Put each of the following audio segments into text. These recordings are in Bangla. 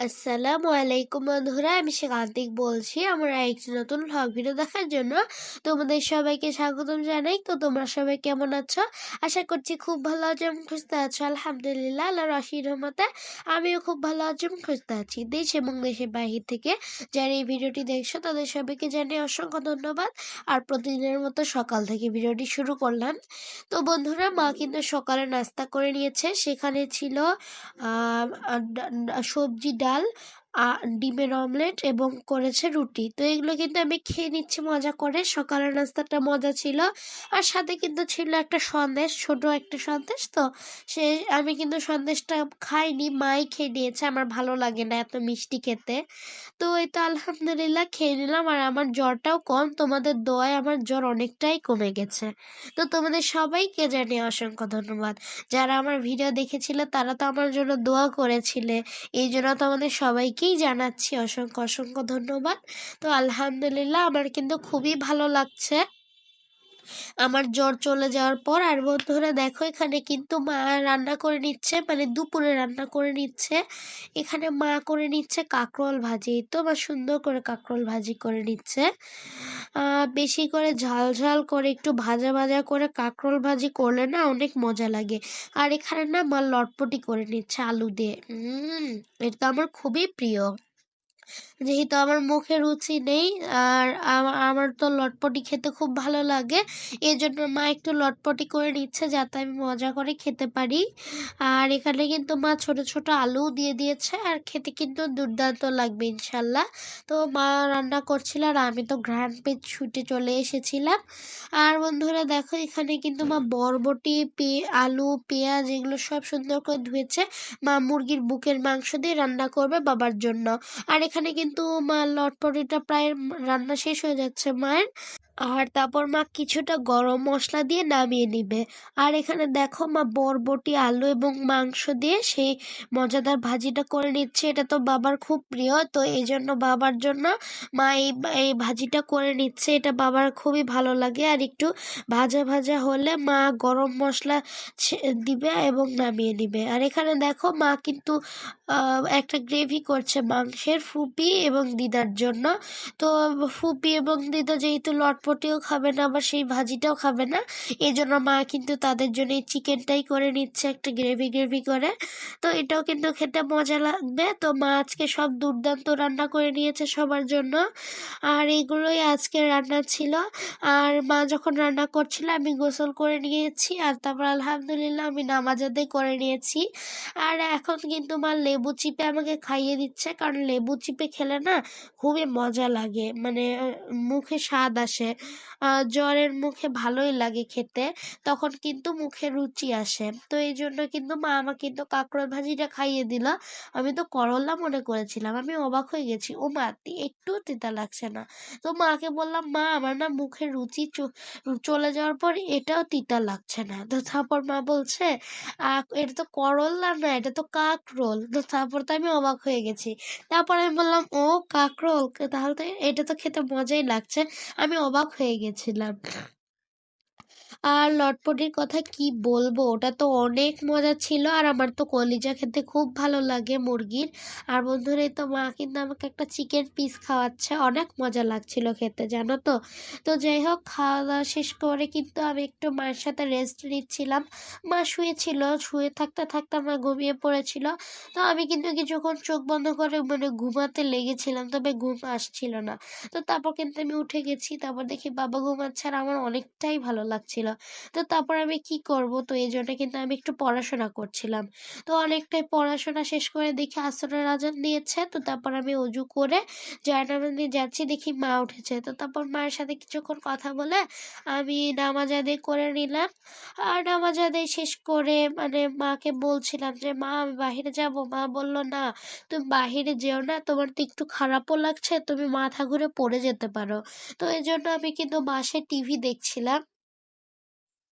আসসালামু আলাইকুম বন্ধুরা, আমি শেখান্তিক বলছি। আমার একটি নতুন ভ্লগ ভিডিও দেখার জন্য তোমাদের সবাইকে স্বাগতম জানাই। তো তোমরা সবাই কেমন আছো? আশা করছি খুব ভালো আছো এবং খুঁজতে আছো। আলহামদুলিল্লাহ আল্লাহ রশির রহমতে আমিও খুব ভালো আছি এবং খুঁজতে আছি। দেশ এবং দেশের বাহির থেকে যারা এই ভিডিওটি দেখছ, তাদের সবাইকে জানিয়ে অসংখ্য ধন্যবাদ। আর প্রতিদিনের মতো সকাল থেকে ভিডিওটি শুরু করলাম। তো বন্ধুরা, মা কিন্তু সকালে নাস্তা করে নিয়েছে। সেখানে ছিল সবজি Mundial ডিমের অমলেট এবং করেছে রুটি। তো এগুলো কিন্তু আমি খেয়ে নিচ্ছি, মজা করে। সকালের নাস্তাটা মজা ছিল। আর সাথে কিন্তু ছিল একটা সন্দেশ, ছোট একটা সন্দেশ। তো সে, আমি কিন্তু সন্দেশটা খাইনি, মাই খেয়ে নিয়েছে। আমার ভালো লাগে না এত মিষ্টি খেতে। তো এই তো আলহামদুলিল্লাহ খেয়ে নিলাম। আর আমার জ্বরটাও কম। তোমাদের দোয়ায় আমার জ্বর অনেকটাই কমে গেছে। তো তোমাদের সবাইকে জানিয়ে অসংখ্য ধন্যবাদ। যারা আমার ভিডিও দেখেছিলে, তারা তো আমার জন্য দোয়া করেছিলে। এই জন্য তো আমাদের সবাইকে সবাইকেই জানাচ্ছি অসংখ্য অসংখ্য ধন্যবাদ। তো আলহামদুলিল্লাহ আমার কিন্তু খুবই ভালো লাগছে। আমার জ্বর চলে যাওয়ার পর আর বন্ধুরা দেখো এখানে কিন্তু মা রান্না করে নিচ্ছে মানে দুপুরে রান্না করে নিচ্ছে। এখানে মা করে নিচ্ছে কাঁকরোল ভাজি তো মা সুন্দর করে কাঁকরোল ভাজি করে নিচ্ছে। বেশি করে ঝাল ঝাল করে একটু ভাজা ভাজা করে কাঁকরোল ভাজি করলে না অনেক মজা লাগে। আর এখানে না মা লটপটি করে নিচ্ছে আলু দিয়ে। এটা আমার খুবই প্রিয়। যেহেতু আমার মুখে রুচি নেই আর আমার তো লটপটি খেতে খুব ভালো লাগে এই জন্য মা একটু লটপটি করে নিচ্ছে যাতে আমি মজা করে খেতে পারি। আর এখানে কিন্তু মা ছোট ছোট আলু দিয়ে দিয়েছে আর খেতে কিন্তু দুর্দান্ত লাগবে ইনশাল্লাহ। তো মা রান্না করছিল আর আমি তো গ্র্যান্ড পেজ ছুটে চলে এসেছিলাম। আর বন্ধুরা দেখো এখানে কিন্তু মা বরবটি, পে, আলু, পেঁয়াজ এগুলো সব সুন্দর করে ধুয়েছে। মা মুরগির বুকের মাংস দিয়ে রান্না করবে বাবার জন্য। আর এখানে কিন্তু মা লটপটিটা প্রায় রান্না শেষ হয়ে যাচ্ছে মায়ের। আর তারপর মা কিছুটা গরম মশলা দিয়ে নামিয়ে নিবে। আর এখানে দেখো মা বরবটি, আলু এবং মাংস দিয়ে সেই মজাদার ভাজিটা করে নিচ্ছে। এটা তো বাবার খুব প্রিয়, তো এই জন্য বাবার জন্য মা এই এই ভাজিটা করে নিচ্ছে। এটা বাবার খুবই ভালো লাগে। আর একটু ভাজা ভাজা হলে মা গরম মশলা দিবে এবং নামিয়ে নিবে। আর এখানে দেখো মা কিন্তু একটা গ্রেভি করছে মাংসের ফুপি এবং দিদার জন্য। তো ফুপি এবং দিদা যেহেতু লট চটপটিও খাবে না আবার সেই ভাজিটাও খাবে না। এই জন্য মা কিন্তু তাদের জন্য এই চিকেনটাই করে নিচ্ছে, একটা গ্রেভি গ্রেভি করে। তো এটাও কিন্তু খেতে মজা লাগবে। তো মা আজকে সব দুর্দান্ত রান্না করে নিয়েছে সবার জন্য। আর এগুলোই আজকে রান্না ছিল। আর মা যখন রান্না করছিল, আমি গোসল করে নিয়েছি। আর তারপর আলহামদুলিল্লাহ আমি নামাজ আদায় করে নিয়েছি। আর এখন কিন্তু মা লেবু চিপে আমাকে খাইয়ে দিচ্ছে। কারণ লেবু চিপে খেলে না খুবই মজা লাগে। মানে মুখে স্বাদ আসে। জ্বরের মুখে ভালোই লাগে খেতে, তখন কিন্তু মুখে রুচি আসে। তো এই জন্য কিন্তু মা আমাকে কিন্তু কাঁকড়া ভাজিটা খাইয়ে দিল। আমি তো করলা মনে করেছিলাম, আমি অবাক হয়ে গেছি। ও মা একটু তিতা লাগছে না। তো মাকে বললাম, মা, আমার না মুখে রুচি চলে যাওয়ার পর এটাও তিতা লাগছে না। তো তারপর মা বলছে এটা তো করল্লা না, এটা তো কাকরোল। তো তারপর তো আমি অবাক হয়ে গেছি। তারপর আমি বললাম, ও, কাকরোল, তাহলে তো এটা তো খেতে মজাই লাগছে। আমি অবাক হয়ে গেছিলাম। আর লটপটির কথা কি বলব? ওটা তো অনেক মজা ছিল আর আমার তো কলিজা খেতে খুব ভালো লাগে মুরগির। আর বন্ধুরাই তো মা কিন্তু আমাকে একটা চিকেন পিস খাওয়াচ্ছে। অনেক মজা লাগছিল খেতে, জানো তো? তো যাই হোক, খাওয়া দাওয়া শেষ করে কিন্তু আমি একটু মায়ের সাথে রেস্ট নিচ্ছিলাম। মা শুয়েছিল, শুয়ে থাকতে থাকতে আমার ঘুমিয়ে পড়েছিল। তো আমি কিন্তু কিছুক্ষণ চোখ বন্ধ করে মানে ঘুমাতে লেগেছিলাম, তবে ঘুম আসছিল না। তো তারপর কিন্তু আমি উঠে গেছি, তারপর দেখি বাবা ঘুমাচ্ছে আর আমার অনেকটাই ভালো লাগছিল। তো তারপর আমি কি করব? তো এই জন্য কিন্তু আমি একটু পড়াশোনা করছিলাম। তো অনেকটাই পড়াশোনা শেষ করে দেখি আসরের আজান দিয়েছে। তো তারপর আমি অজু করে জায়নামাজ যাচ্ছি, দেখি মা উঠেছে। তো তারপর মায়ের সাথে কিছুক্ষণ কথা বলে আমি নামাজ আদায় করে নিলাম। আর নামাজ আদায় শেষ করে মানে মাকে বলছিলাম যে, মা, আমি বাহিরে যাব। মা বলল, না, তুমি বাহিরে যেও না, তোমার তো একটু খারাপও লাগছে, তুমি মাথা ঘুরে পড়ে যেতে পারো। তো এই জন্য আমি কিন্তু বাসে টিভি দেখছিলাম।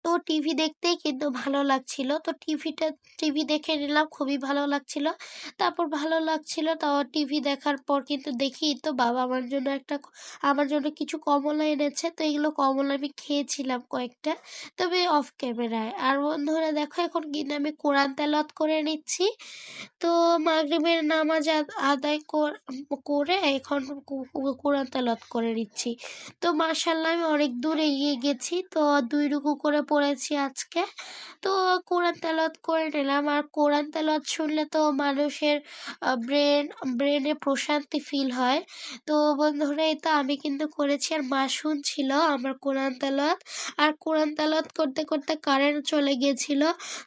তো টিভি দেখতেই কিন্তু ভালো লাগছিল। তো টিভিটা, টিভি দেখে নিলাম, খুবই ভালো লাগছিল। তারপর ভালো লাগছিল তো টিভি দেখার পর কিন্তু দেখি তো বাবা আমার জন্য একটা আমার জন্য কিছু কমলা এনেছে। তো এগুলো কমলা আমি খেয়েছিলাম কয়েকটা। তবে অফ ক্যামেরায়। আর বন্ধুরা দেখো, এখন কিন্তু আমি কোরআন তেলাওয়াত করে নিচ্ছি। তো মাগরিবের নামাজ আদ, আদায় কর এখন কোরআন তেলাওয়াত করে নিচ্ছি। তো মাশাআল্লাহ, আমি অনেক দূর এগিয়ে গেছি। তো ২ রুকু করে পড়েছি আজকে। তো কোরআন তেলাওয়াত করে নিলাম। আর কোরআন তেলাওয়াত শুনলে তো মানুষের ব্রেন ব্রেনে প্রশান্তি ফিল হয়। তো বন্ধুরা এই তো আমি কিন্তু করেছি আর মা শুনছিল আমার কোরআন তেলাওয়াত। আর কোরআন তেলাওয়াত করতে, করতে কারেন্ট চলে গিয়েছিল।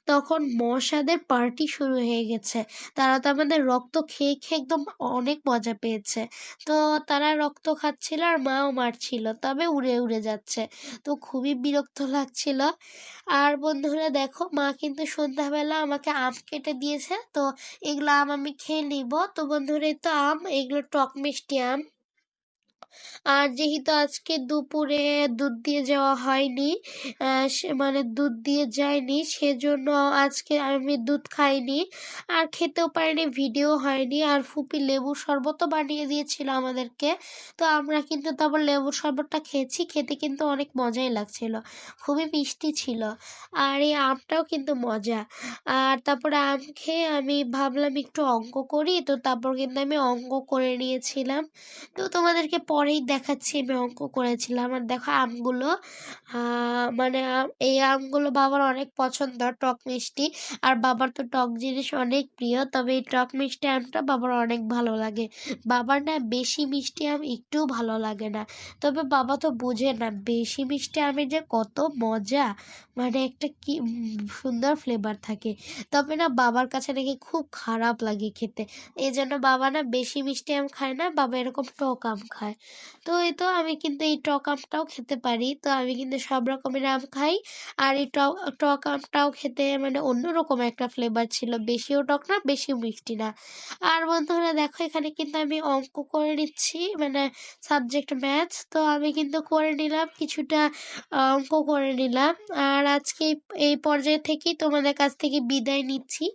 তখন মশাদের পার্টি শুরু হয়ে গেছে। তারা তো আমাদের রক্ত খেয়ে, খেয়ে একদম অনেক মজা পেয়েছে। তো তারা রক্ত খাচ্ছিল আর মাও মারছিল। তবে উড়ে, উড়ে যাচ্ছে। তো খুবই বিরক্ত লাগছিল। আর বন্ধুরা দেখো মা কিন্তু সন্ধ্যাবেলা আমাকে আম কেটে দিয়েছে। তো এগুলো আম আমি খেয়ে নিব তো বন্ধুরা তো আম, এগুলো টক মিষ্টি আম। আর যেহেতু আজকে দুপুরে দুধ দিয়ে যাওয়া হয়নি, মানে দুধ দিয়ে যায়নি সেজন্য আজকে আমি দুধ খাইনি। আর খেতেও পারিনি, ভিডিও হয়নি। আর ফুপি লেবুর শরবতও বানিয়ে দিয়েছিল আমাদেরকে। তো আমরা কিন্তু তারপর লেবুর শরবতটা খেয়েছি। খেতে কিন্তু অনেক মজাই লাগছিল। খুবই মিষ্টি ছিল। আর এই আমটাও কিন্তু মজা। আর তারপরে আম খেয়ে আমি ভাবলাম একটু অঙ্ক করি। তো তারপর কিন্তু আমি অঙ্ক করে নিয়েছিলাম। তো তোমাদেরকে পরেই দেখাচ্ছি, আমি অঙ্ক করেছিলাম। আর দেখো আমগুলো মানে আম এই আমগুলো বাবার অনেক পছন্দ, টক মিষ্টি। আর বাবার তো টক জিনিস অনেক প্রিয়। তবে এই টক মিষ্টি আমটা বাবার অনেক ভালো লাগে। বাবার না বেশি মিষ্টি আম একটুও ভালো লাগে না। তবে বাবা তো বোঝে না, বেশি মিষ্টি আমের যে কত মজা। মানে একটা কি, সুন্দর ফ্লেভার থাকে। তবে না বাবার কাছে নাকি খুব খারাপ লাগে খেতে। এই জন্য বাবা না বেশি মিষ্টি আম খায় না। বাবা এরকম টক আম খায়। তো এই তো আমি কিন্তু এই টক আমটাও খেতে পারি। তো আমি কিন্তু সব রকমের আম খাই। আর এই টক টক আমটাও খেতে মানে অন্যরকম একটা ফ্লেভার ছিল। বেশিও টক না, বেশিও মিষ্টি না। আর বন্ধুরা দেখো এখানে কিন্তু আমি অঙ্ক করে নিচ্ছি। মানে সাবজেক্ট ম্যাথস। তো আমি কিন্তু করে নিলাম কিছুটা অঙ্ক করে নিলাম। আর আজকে এই পর্যায় থেকেই তোমাদের কাছ থেকে বিদায় নিচ্ছি।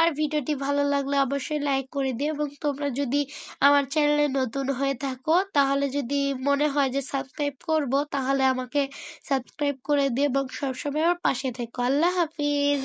আর ভিডিওটি ভালো লাগলে অবশ্যই লাইক করে দিও এবং তোমরা যদি আমার চ্যানেলে নতুন হয়ে থাকো তাহলে যদি মনে হয় যে সাবস্ক্রাইব করব, তাহলে আমাকে সাবস্ক্রাইব করে দিও এবং সবসময় আমার পাশে থেকো। আল্লাহ হাফিজ।